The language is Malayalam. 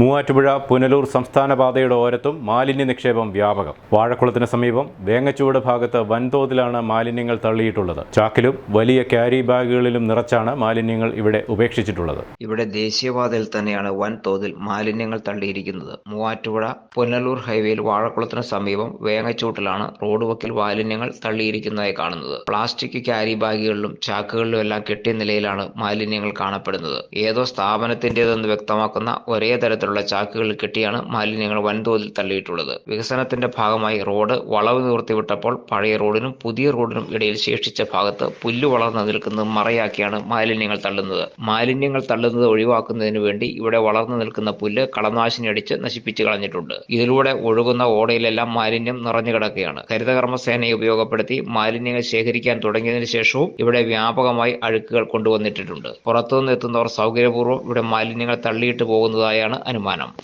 മൂവാറ്റുപുഴ പുനലൂർ സംസ്ഥാന പാതയുടെ ഓരത്തും മാലിന്യ നിക്ഷേപം വ്യാപകം. വാഴക്കുളത്തിന് സമീപം വേങ്ങച്ചുവട് ഭാഗത്ത് വൻതോതിലാണ് മാലിന്യങ്ങൾ തള്ളിയിട്ടുള്ളത്. ചാക്കിലും വലിയ ക്യാരി ബാഗുകളിലും നിറച്ചാണ് മാലിന്യങ്ങൾ ഇവിടെ ഉപേക്ഷിച്ചിട്ടുള്ളത്. ഇവിടെ ദേശീയപാതയിൽ തന്നെയാണ് വൻതോതിൽ മാലിന്യങ്ങൾ തള്ളിയിരിക്കുന്നത്. മൂവാറ്റുപുഴ പുനലൂർ ഹൈവേയിൽ വാഴക്കുളത്തിന് സമീപം വേങ്ങച്ചൂട്ടിലാണ് റോഡ് വക്കിൽ മാലിന്യങ്ങൾ തള്ളിയിരിക്കുന്നതായി കാണുന്നത്. പ്ലാസ്റ്റിക് ക്യാരി ബാഗുകളിലും ചാക്കുകളിലും എല്ലാം കെട്ടിയ നിലയിലാണ് മാലിന്യങ്ങൾ കാണപ്പെടുന്നത്. ഏതോ സ്ഥാപനത്തിന്റേതെന്ന് വ്യക്തമാക്കുന്ന ഒരേ തരത്തിലുള്ള ചാക്കുകളിൽ കെട്ടിയാണ് മാലിന്യങ്ങൾ വൻതോതിൽ തള്ളിയിട്ടുള്ളത്. വികസനത്തിന്റെ ഭാഗമായി റോഡ് വളവ് നിവർത്തിവിട്ടപ്പോൾ പഴയ റോഡിനും പുതിയ റോഡിനും ഇടയിൽ ശേഷിച്ച ഭാഗത്ത് പുല്ല് വളർന്നു നിൽക്കുന്നത് മറയാക്കിയാണ് മാലിന്യങ്ങൾ തള്ളുന്നത്. മാലിന്യങ്ങൾ തള്ളുന്നത് ഒഴിവാക്കുന്നതിന് വേണ്ടി ഇവിടെ വളർന്നു നിൽക്കുന്ന പുല്ല് കളനാശിനി അടിച്ച് നശിപ്പിച്ചു കളഞ്ഞിട്ടുണ്ട്. ഇതിലൂടെ ഒഴുകുന്ന ഓടയിലെല്ലാം മാലിന്യം നിറഞ്ഞു കിടക്കുകയാണ്. ഹരിതകർമ്മസേനയെ ഉപയോഗപ്പെടുത്തി മാലിന്യങ്ങൾ ശേഖരിക്കാൻ തുടങ്ങിയതിനു ശേഷവും ഇവിടെ വ്യാപകമായി അഴുക്കുകൾ കൊണ്ടുവന്നിട്ടിട്ടുണ്ട്. പുറത്തുനിന്ന് എത്തുന്നവർ സൗകര്യപൂർവം ഇവിടെ മാലിന്യങ്ങൾ തള്ളിയിട്ട് പോകുന്നതായാണ് hermano